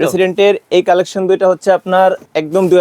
প্রেসিডেন্টের এই কালেকশন দুইটা হচ্ছে আপনার একদম দুই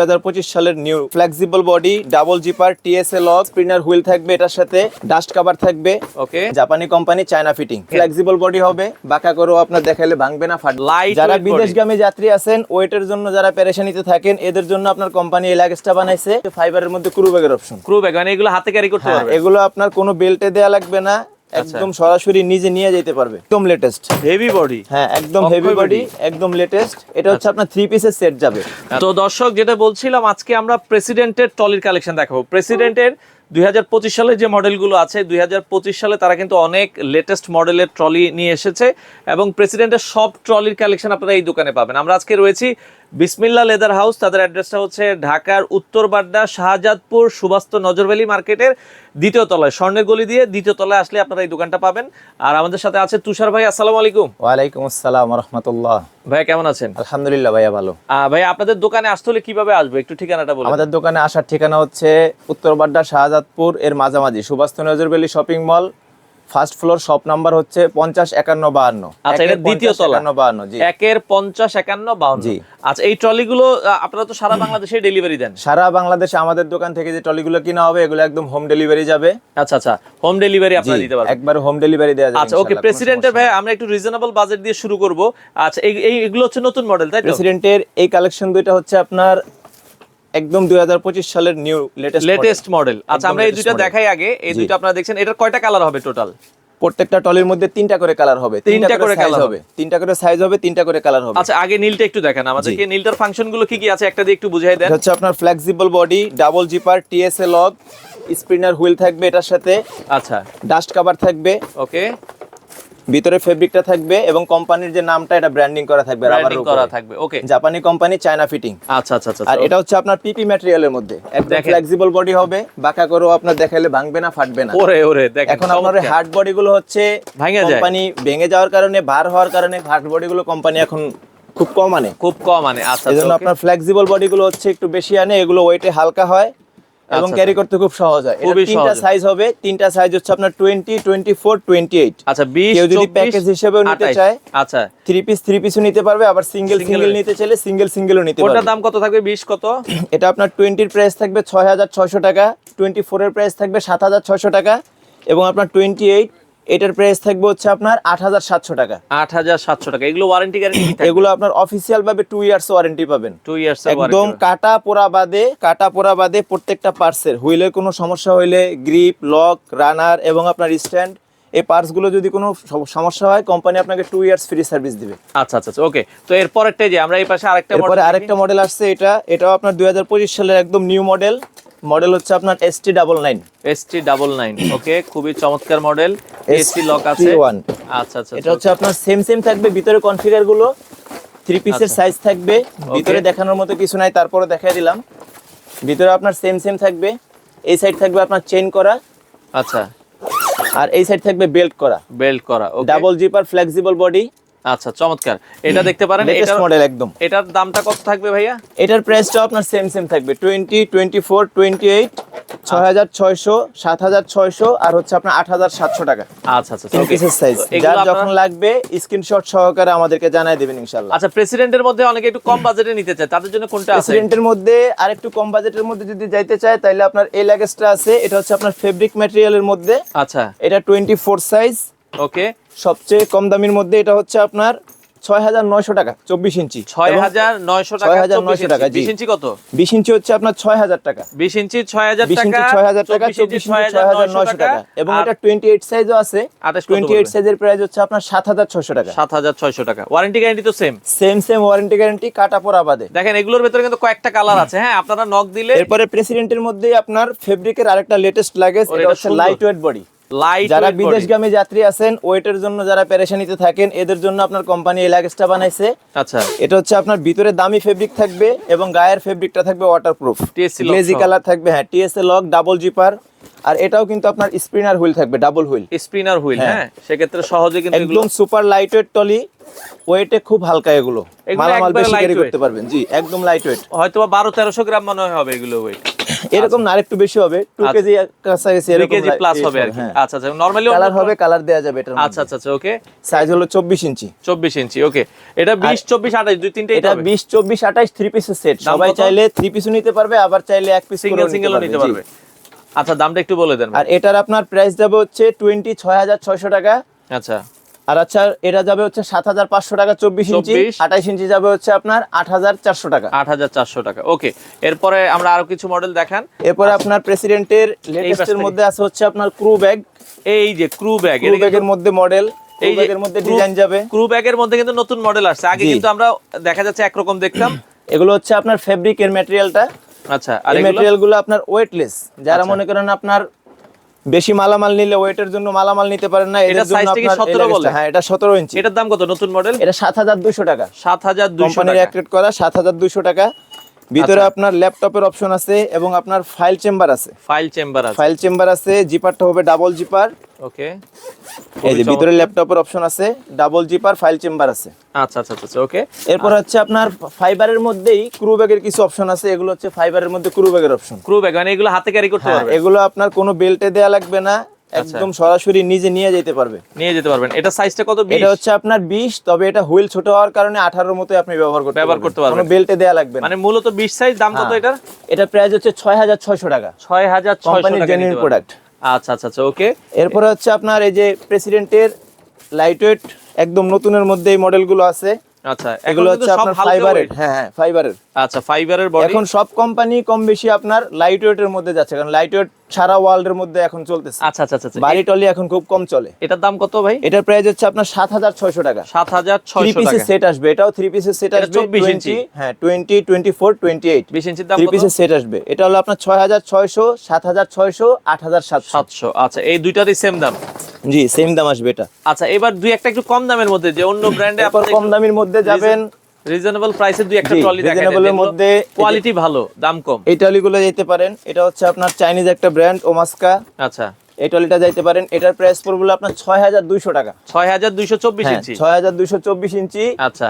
সালের new flexible body double zipper TSA lock spinner wheel থাকবে এটার সাথে ডাস্ট কভার থাকবে ওকে জাপানি company China fitting flexible body হবে বাঁকা করেও আপনার দেখাইলে ভাঙবে না ফাট লাইট যারা বিদেশগামী যাত্রী আছেন ওয়েটের জন্য যারা পেরেশানিতে থাকেন এদের জন্য আপনার কোম্পানি এই লাগেজটা বানাইছে। ফাইবারের মধ্যে ক্রু ব্যাগের অপশন ক্রু ব্যাগ মানে এগুলো হাতে ক্যারি করতে হ্যাঁ পারবে এগুলো আপনার কোনো বেল্টে দেয়া লাগবে না। একদম সরাসরি নিজে নিয়ে যেতে পারবে। একদম লেটেস্ট হেভি বডি হ্যাঁ একদম হেভি বডি একদম লেটেস্ট এটা হচ্ছে আপনার থ্রি পিসের সেট যাবে। তো দর্শক যেটা বলছিলাম আজকে আমরা প্রেসিডেন্টের ট্রলির কালেকশন দেখাবো। প্রেসিডেন্টের দুই সালে যে মডেলগুলো আছে দুই হাজার পঁচিশ সালে তারা কিন্তু অনেক লেটেস্ট মডেলের ট্রলি নিয়ে এসেছে। এবং প্রেসিডেন্টের সব ট্রলির কালেকশন আপনারা এই দোকানে পাবেন। আমরা আজকে রয়েছি বিসমিল্লা লেদার হাউস তাদের অ্যাড্রেসটা হচ্ছে ঢাকার উত্তর বাড্ডা শাহজাদপুর সুবাস্ত নজরভ্যালি মার্কেটের দ্বিতীয় তলায়। স্বর্ণের গলি দিয়ে দ্বিতীয় তলায় আসলে আপনারা এই দোকানটা পাবেন। আর আমাদের সাথে আছে তুষার ভাই আসসালামু আলাইকুম। ওয়ালাইকুম আসসালাম রহমতুল্লাহ। ভাইয়া কেমন আছেন? আলহামদুলিল্লাহ ভাইয়া ভালো। ভাই আপনাদের দোকানে আসতে হলে কীভাবে আসবে? একটু ঠিকানাটা বলুন। আমাদের দোকানে আসার ঠিকানা হচ্ছে উত্তর বাড্ডা শাহজাদপুর এর মাঝামাঝি Subhash নজরবেলি shopping mall first floor shop number হচ্ছে পঞ্চাশ একান্ন বাহান্ন। আচ্ছা, এটা দ্বিতীয় তলা। একান্ন বাহান্ন জি। একের পঞ্চাশ একান্ন বাউন্ন জি। আচ্ছা এই ট্রলিগুলো আপনারা তো সারা বাংলাদেশে ডেলিভারি দেন। সারা বাংলাদেশে আমাদের দোকান থেকে যে ট্রলিগুলো কিনা হবে এগুলো একদম হোম ডেলিভারি যাবে। আচ্ছা আচ্ছা হোম ডেলিভারি আপনারা দিতে পারবেন। একবার হোম ডেলিভারি দেওয়া যাবে আচ্ছা ওকে প্রেসিডেন্টের ভাই আমরা একটু রিজনেবল বাজেট দিয়ে শুরু করব। আচ্ছা এই এই- এগুলো হচ্ছে নতুন মডেল তাই তো? প্রেসিডেন্টের এই কালেকশন দুইটা হচ্ছে আপনার একদম দুই হাজার পঁচিশ সালের নিউ লেটেস্ট লেটেস্ট মডেল আচ্ছা আমরা এই দুইটা দেখাই আগে। এই জি। দুইটা আপনারা দেখছেন এটার কয়টা কালার হবে টোটাল প্রত্যেকটা টলের মধ্যে তিনটা করে কালার হবে। তিনটা করে কালার হবে। তিনটা করে সাইজ হবে তিনটা করে কালার হবে। আচ্ছা আগে নীলটা একটু দেখান। আমাদেরকে নীলটার ফাংশনগুলো কি কি আছে একটা দিয়ে একটু বুঝাই দেন। হচ্ছে আপনার flexible body double zipper TSA lock spinner wheel থাকবে এটার সাথে। আচ্ছা। ডাস্ট কভার থাকবে। ওকে ভিতরে ফেব্রিকটা থাকবে এবং কোম্পানির যে নামটা এটা ব্র্যান্ডিং করা থাকবে ব্র্যান্ডিং করা থাকবে ওকে জাপানি কোম্পানি চায়না ফিটিং আচ্ছা আচ্ছা আচ্ছা আর এটা হচ্ছে আপনার পিপি ম্যাটেরিয়ালের মধ্যে। একদম ফ্লেক্সিবল বডি হবে বাঁকা করেও আপনার দেখাইলে ভাঙবে না ফাটবে না। ওরে ওরে দেখেন এখন আপনার হার্ড বডি গুলো হচ্ছে ভাঙে যায়। কোম্পানি ভেঙে যাওয়ার কারণে ভার হওয়ার কারণে হার্ড বডি গুলো কোম্পানি এখন খুব কম আনে। খুব কম মানে আচ্ছা এই জন্য আচ্ছা। আপনার ফ্লেক্সিবল বডি গুলো হচ্ছে একটু বেশি আনে এগুলো ওয়েটে হালকা হয়। এবং আচ্ছা, ক্যারি করতে খুব সহজ হয়। এটা তিনটা সাইজ হবে তিনটা সাইজ হচ্ছে আপনার twenty twenty four twenty eight আচ্ছা 20 কেউ যদি প্যাকেজ হিসেবেও নিতে চায় আচ্ছা। থ্রি পিস থ্রি পিসও নিতে পারবে আবার সিঙ্গেল সিঙ্গেল নিতে চাইলে সিঙ্গেল সিঙ্গেলও নিতে পারবে। ওটার দাম কত থাকবে? 20 কত? এটা আপনার 20 এর প্রাইস থাকবে ছয় হাজার ছয়শো টাকা 24 এর প্রাইস থাকবে সাত হাজার ছয়শো টাকা এবং আপনার টোয়েন্টি এইট এটার প্রাইস থাকবে হচ্ছে আপনার আট হাজার সাতশো টাকা। 8700 টাকা। এগুলো ওয়ারেন্টি গ্যারান্টি এগুলো আপনার অফিসিয়াল ভাবে টু ইয়ার্স ওয়ারেন্টি পাবেন 2 ইয়ার্স একদম কাটা পোড়া বাদে কাটা পোড়া বাদে প্রত্যেকটা পার্সের হুইলের কোনো সমস্যা হইলে গ্রিপ লক রানার এবং আপনার স্ট্যান্ড এই পার্টসগুলো যদি কোনো সমস্যা হয় কোম্পানি আপনাকে টু ইয়ার্স ফ্রি সার্ভিস দিবে। আচ্ছা আচ্ছা ওকে তো এরপরেরটা যে আমরা এই পাশে আরেকটা এরপরে আরেকটা মডেল আসছে এটা। এটাও আপনার দুই হাজার পঁচিশ সালের একদম নিউ মডেল মডেল হচ্ছে আপনার S T double nine ST double nine okay খুবই চমৎকার মডেল। এসটি লক আছে। ওয়ান আচ্ছা আচ্ছা এটা হচ্ছে আপনার সেম সেম থাকবে ভিতরে কনফিগারগুলো থ্রি পিসের সাইজ থাকবে ভিতরে দেখানোর মতো কিছু নাই তারপরে দেখাই দিলাম। ভিতরে আপনার সেম সেম থাকবে এই সাইড থাকবে আপনার চেন করা। আচ্ছা। আর এই সাইড থাকবে বেল্ট করা। বেল্ট করা ডাবল জিপার ফ্লেক্সিবল বডি আচ্ছা চমৎকার। এটা দেখতে পারেন এটার মডেল একদম। এটার দামটা কত থাকবে ভাইয়া? এটার প্রাইসটা আপনার সেম সেম থাকবে। Twenty twenty four twenty eight ছয় হাজার ছয়শো সাত হাজার ছয়শো আর হচ্ছে আপনার আট হাজার সাতশো টাকা। আচ্ছা আচ্ছা তিন. পিসের সাইজ যার যখন লাগবে স্ক্রিনশট সহকারে আমাদেরকে জানাই দেবেন ইনশাল্লাহ আচ্ছা প্রেসিডেন্টের মধ্যে অনেকে একটু কম বাজেটে নিতে চায় তাদের জন্য কোনটা আছে? প্রেসিডেন্টের মধ্যে আর একটু কম বাজেটের মধ্যে যদি যাইতে চায় তাহলে আপনার এই লাগেজটা আছে এটা হচ্ছে আপনার ফেব্রিক ম্যাটেরিয়ালের মধ্যে। আচ্ছা। এটা টোয়েন্টি ফোর সাইজ ওকে সবচেয়ে কম দামের মধ্যে এটা হচ্ছে আপনার ছয় হাজার নয়শো টাকা চব্বিশ ইঞ্চি। ছয় হাজার নয়শো টাকা 6,900 টাকা, বিশ ইঞ্চি কত? বিশ ইঞ্চি হচ্ছে আপনার ছয় হাজার টাকা। বিশ ইঞ্চি ছয় হাজার বিশ ইঞ্চি টাকা ছয় হাজার টাকা চব্বিশ চব্বিশ ইঞ্চি ইঞ্চি ছয় হাজার নয়শো টাকা। এবং এটা টোয়েন্টি এইট সাইজও আছে টোয়েন্টি এইট সাইজের প্রাইস হচ্ছে আপনার সাত হাজার ছয়শো টাকা। সাত হাজার ছয়শো টাকা। ওয়ারেন্টি গ্যারান্টি তো same same same warranty guarantee কাটা বাদে। দেখেন এগুলোর ভেতরে কিন্তু কয়েকটা কালার আছে। হ্যাঁ আপনারা নক দিলে এরপরে প্রেসিডেন্টের মধ্যেই আপনার ফেব্রিকের আরেকটা লেটেস্ট লাগেজ এটা এটা হচ্ছে লাইট ওয়েট বডি যারা বিদেশগামী যাত্রী আছেন ওয়েটের জন্য যারা পেরেশানিতে থাকেন এদের জন্য আপনার কোম্পানি এই লাগেজটা বানাইছে। আচ্ছা। এটা হচ্ছে আপনার ভিতরে দামি ফেব্রিক থাকবে এবং গায়ের ফেব্রিকটা থাকবে ওয়াটারপ্রুফ গ্লেজি কালার থাকবে হ্যাঁ টিএসএ লক ডাবল জিপার আর এটাও কিন্তু আপনার স্পিনার হুইল থাকবে ডাবল হুইল স্পিনার হুইল হ্যাঁ। সেক্ষেত্রে সহজে কিন্তু একদম সুপার লাইট ওয়েট টলি ওয়েটে খুব হালকা এগুলো। মালামাল বেশি ক্যারি করতে পারবেন জি একদম লাইট ওয়েট হয়তো বা বারো তেরোশো গ্রাম মনে হয় হবে এগুলো ওয়েট এরকম না আরেকটু বেশি হবে। টু আচ্ছা। কেজি কাছাকাছি এরকম কেজি প্লাস হবে আর কি। হ্যাঁ। আচ্ছা আচ্ছা। নরমালি কালার হবে কালার দেওয়া যাবে এটার আচ্ছা আচ্ছা আচ্ছা ওকে সাইজ হলো চব্বিশ ইঞ্চি। চব্বিশ ইঞ্চি ওকে এটা বিশ চব্বিশ আঠাশ দুই তিনটে এটা বিশ চব্বিশ আঠাশ থ্রি পিসের সেট সবাই চাইলে থ্রি পিসও নিতে পারবে আবার চাইলে এক পিস সিঙ্গেল সিঙ্গেলও নিতে পারবে। আচ্ছা দামটা একটু বলে দেন আর এটার আপনার প্রাইস যাবে হচ্ছে টোয়েন্টি ছয় হাজার ছয়শো টাকা। আচ্ছা। আর আচ্ছা এটা যাবে হচ্ছে সাত হাজার পাঁচশো টাকা চব্বিশ ইঞ্চি 24 আঠাইশ ইঞ্চি যাবে হচ্ছে আপনার আট হাজার চারশো টাকা। আট হাজার চারশো টাকা। ওকে এরপরে আমরা আরও কিছু মডেল দেখান। এরপরে আপনার প্রেসিডেন্টের লেটেস্টের মধ্যে আছে হচ্ছে আপনার ক্রু ব্যাগ এই যে ক্রু ব্যাগ ক্রু ব্যাগের মধ্যে মডেল এই ব্যাগের মধ্যে ডিজাইন যাবে। ক্রু ব্যাগের মধ্যে কিন্তু নতুন মডেল আসছে। আগে কিন্তু আমরা দেখা যাচ্ছে একরকম দেখতাম। এগুলো হচ্ছে আপনার ফেব্রিক এর ম্যাটেরিয়ালটা আচ্ছা আর এই এগুলো? ম্যাটেরিয়ালগুলো আপনার ওয়েটলেস যারা আচ্ছা। মনে করেন আপনার বেশি মালামাল নিলে ওয়েটের জন্য মালামাল নিতে পারেন না এটা সাইজ জন্য থেকে আপনার 17 বলে? হ্যাঁ এটা সতেরো ইঞ্চি। এটার দাম কত নতুন মডেল এটা সাত হাজার দুশো টাকা। সাত হাজার দুইশো কোম্পানির টাকা। করা সাত হাজার দুশো টাকা। ভিতরে আচ্ছা। আপনার ল্যাপটপের অপশন আছে এবং আপনার ফাইল চেম্বার আছে। ফাইল চেম্বার আছে। ফাইল চেম্বার আছে জিপারটা হবে ডাবল জিপার ওকে এই যে ভিতরে ল্যাপটপের অপশন আছে ডাবল জিপার ফাইল চেম্বার আছে। আচ্ছা আচ্ছা আচ্ছা ওকে এরপর হচ্ছে আপনার ফাইবারের মধ্যেই ক্রু ব্যাগের কিছু অপশন আছে এগুলো হচ্ছে ফাইবারের মধ্যে ক্রু ব্যাগের অপশন ক্রু ব্যাগ মানে এগুলো হাতে ক্যারি করতে হ্যাঁ পারবে এগুলো আপনার কোনো বেল্টে দেয়া লাগবে না আচ্ছা। একদম সরাসরি নিজে নিয়ে যেতে পারবে। নিয়ে যেতে পারবেন। এটা সাইজটা কত? 20 এটা হচ্ছে আপনার 20 তবে এটা হুইল ছোট হওয়ার কারণে 18 মতোই আপনি ব্যবহার করতে ব্যবহার করতে পারবেন। কোনো বেল্টে দেয়া লাগবে মানে মূলত 20 সাইজ দাম কত হ্যাঁ। এটার? এটা প্রাইস হচ্ছে 6600 টাকা। 6600 কোম্পানির টাকা জেনুইন প্রোডাক্ট আচ্ছা আচ্ছা আচ্ছা ওকে এরপরে হচ্ছে আপনার এই যে প্রেসিডেন্টের লাইটওয়েট একদম নতুনের মধ্যে এই মডেলগুলো আছে। আচ্ছা এগুলো হচ্ছে আপনার ফাইবারের হ্যাঁ হ্যাঁ ফাইবারের আচ্ছা ফাইবারের বডি এখন সব কোম্পানি কম বেশি আপনার লাইট ওয়েটের মধ্যে যাচ্ছে কারণ লাইট ওয়েট সারা ওয়ার্ল্ডের মধ্যে এখন চলতেছে। আচ্ছা আচ্ছা আচ্ছা আচ্ছা। বাড়ি টলি এখন খুব কম চলে। এটার দাম কত ভাই? এটার প্রাইস হচ্ছে আপনার সাত হাজার ছয়শো টাকা। থ্রি 7600 পিসের টাকা। সেট আসবে এটাও থ্রি পিসের সেট আসবে 24 ইঞ্চি। হ্যাঁ twenty twenty four twenty eight 20 ইঞ্চির দাম থ্রি পিসের সেট আসবে। এটা হলো আপনার ছয় হাজার ছয়শো সাত হাজার ছয়শো আট হাজার সাতশো। 700 আচ্ছা এই দুইটারই সেম দাম। জি সেম দাম আসবে এটা। আচ্ছা এবার দুই একটা একটু কম দামের মধ্যে যে অন্য ব্র্যান্ডে এরপর কম দামের মধ্যে যাবেন রিজনেবল প্রাইসে দুই একটা ট্রলি দেখেন রিজনেবলের মধ্যে কোয়ালিটি ভালো দাম কম। এই ট্রলিগুলো যেতে পারেন। এটা হচ্ছে আপনার চাইনিজ একটা ব্র্যান্ড ওমাস্কা আচ্ছা। এই টলিটা যাইতে পারেন। এটার প্রাইস পড়বে আপনার ছয় হাজার দুইশো টাকা। 6224 চব্বিশ ইঞ্চি। ছয় হাজার দুইশো চব্বিশ ইঞ্চি। আচ্ছা।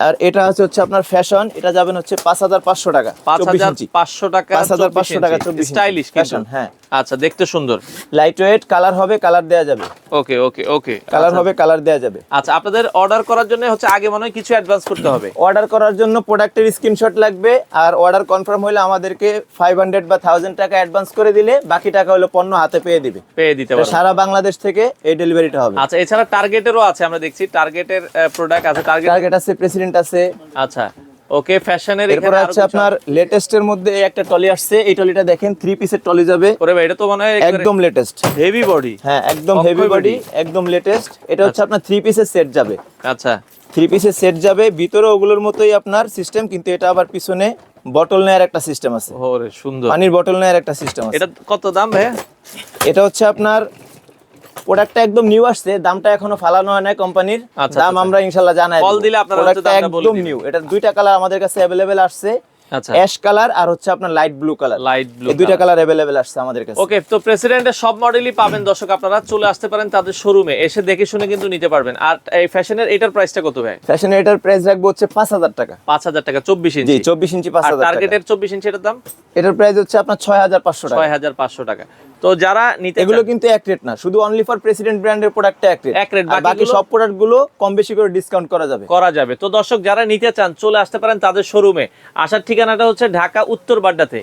আর এটা হচ্ছে হচ্ছে আপনার ফ্যাশন এটা যাবেন হচ্ছে পাঁচ হাজার পাঁচশো টাকা চব্বিশ ইঞ্চি। 5500 টাকা 5500 টাকা, 24 স্টাইলিশ Fashion, হ্যাঁ। আচ্ছা দেখতে সুন্দর। লাইট ওয়েট কালার হবে কালার দেয়া যাবে। ওকে ওকে ওকে। কালার হবে কালার দেয়া যাবে। আচ্ছা আপনাদের অর্ডার করার জন্য হচ্ছে আগে মনে হয় কিছু অ্যাডভান্স করতে হবে। অর্ডার করার জন্য প্রোডাক্টের স্ক্রিনশট লাগবে আর অর্ডার কনফার্ম হলে আমাদেরকে ফাইভ হান্ড্রেড বা থাউজেন্ড টাকা অ্যাডভান্স করে দিলে বাকি টাকা হলো পণ্য হাতে পেয়ে দিবে। পেয়ে দিতে এটা পারবেন সারা বাংলাদেশ থেকে এই ডেলিভারিটা হবে। আচ্ছা এছাড়া টার্গেটেরও আছে আমরা দেখছি টার্গেটের প্রোডাক্ট আছে। টার্গেট টার্গেট আছে প্রেসিডেন্ট আছে। আচ্ছা ওকে ফ্যাশনের এরপর হচ্ছে আপনার লেটেস্টের মধ্যে একটা টলি আসছে। এই টলিটা দেখেন থ্রি পিসের টলি যাবে। ওরে ভাই এটা তো মনে একদম লেটেস্ট হেভি বডি হ্যাঁ একদম হেভি বডি একদম লেটেস্ট এটা হচ্ছে আপনার থ্রি পিসের সেট যাবে। আচ্ছা। থ্রি পিসের সেট যাবে। ভিতরে ওগুলোর মতোই আপনার সিস্টেম কিন্তু এটা আবার পিছনে বটল নেয়ার একটা সিস্টেম আছে। ওরে সুন্দর। পানির বটল নেয়ার একটা সিস্টেম আছে। এটা কত দাম ভাই এটা হচ্ছে আপনার প্রোডাক্টটা একদম নিউ আসছে দামটা এখনও ফালানো হয় নাই কোম্পানির আচ্ছা, দাম আচ্ছা। আমরা ইনশাল্লাহ জানাই Call দিলে আপনারা প্রোডাক্টটা একদম নিউ এটা দুইটা কালার আমাদের কাছে অ্যাভেলেবেল আসছে। আচ্ছা। অ্যাশ কালার আর হচ্ছে আপনার light blue colour light blue দুইটা কালার অ্যাভেলেবেল আসছে আমাদের কাছে। ওকে তো প্রেসিডেন্টের সব মডেলই পাবেন। দর্শক আপনারা চলে আসতে পারেন তাদের শোরুমে এসে দেখে শুনে কিন্তু নিতে পারবেন। আর এই ফ্যাশনের এটার প্রাইসটা কত ভাই? ফ্যাশন এটার প্রাইস রাখব হচ্ছে পাঁচ হাজার টাকা। পাঁচ হাজার টাকা চব্বিশ জি ইঞ্চি। চব্বিশ ইঞ্চি পাঁচ আর হাজার টাকা। টার্গেটের চব্বিশ ইঞ্চি এটার দাম? এটার প্রাইস হচ্ছে আপনার ছয় হাজার পাঁচশো টাকা। ছয় হাজার পাঁচশো টাকা। তো যারা নিতে এগুলো কিন্তু এক রেট না। শুধু অনলি ফর প্রেসিডেন্ট ব্র্যান্ডের প্রোডাক্টটা এক রেট এক rate, বাকি সব প্রোডাক্টগুলো কম বেশি করে ডিসকাউন্ট করা যাবে। করা যাবে। তো দর্শক যারা নিতে চান চলে আসতে পারেন তাদের শোরুমে আসার ঠিকানাটা হচ্ছে ঢাকা উত্তর বাড্ডাতে।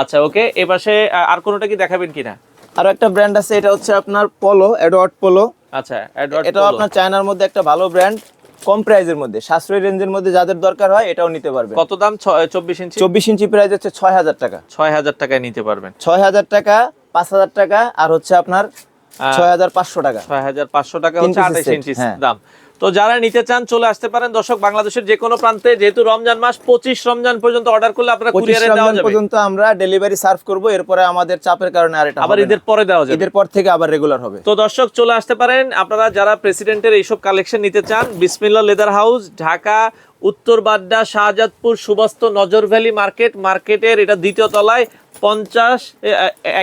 আচ্ছা ওকে এপাশে আর কোনোটা কি দেখাবেন কিনা? আর একটা ব্র্যান্ড আছে এটা হচ্ছে আপনার পোলো এডওয়ার্ড পোলো আচ্ছা অ্যাডওয়ার্ড এটা আপনার চায়নার মধ্যে একটা ভালো ব্র্যান্ড কম প্রাইজের মধ্যে। সাশ্রয়ী রেঞ্জের মধ্যে যাদের দরকার হয় এটাও নিতে পারবে কত দাম? চব্বিশ ইঞ্চি? চব্বিশ ইঞ্চি প্রাইস হচ্ছে ছয় হাজার টাকা। ছয় হাজার টাকায় নিতে পারবেন। ছয় হাজার টাকা পাঁচ হাজার টাকা আর হচ্ছে আপনার ছয় হাজার পাঁচশো টাকা। ছয় হাজার পাঁচশো টাকা হচ্ছে piece ইঞ্চি হ্যাঁ। দাম। তো যারা নিতে চান চলে আসতে পারেন। দর্শক বাংলাদেশের যে কোনো প্রান্তে যেহেতু রমজান মাস পঁচিশ রমজান পর্যন্ত অর্ডার করলে আপনারা কুরিয়ারে দেওয়া যাবে। পর্যন্ত আমরা ডেলিভারি সার্ভ করব। এরপরে আমাদের চাপের কারণে আর এটা আবার ঈদের পরে দেওয়া যাবে। ঈদের পর থেকে আবার রেগুলার হবে। তো দর্শক চলে আসতে পারেন। আপনারা যারা প্রেসিডেন্টের এইসব কালেকশন নিতে চান বিসমিল্লা লেদার হাউস ঢাকা উত্তর বাড্ডা শাহজাদপুর সুবাস্ত নজর ভ্যালি মার্কেট। মার্কেটের এটা দ্বিতীয় তলায় পঞ্চাশ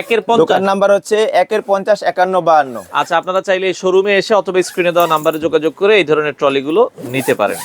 একের পঞ্চাশ। নাম্বার হচ্ছে একের পঞ্চাশ একান্ন বাহান্ন। আচ্ছা আপনারা চাইলে এই শোরুমে এসে অথবা স্ক্রিনে দেওয়া নাম্বারে যোগাযোগ করে এই ধরনের ট্রলিগুলো নিতে পারেন।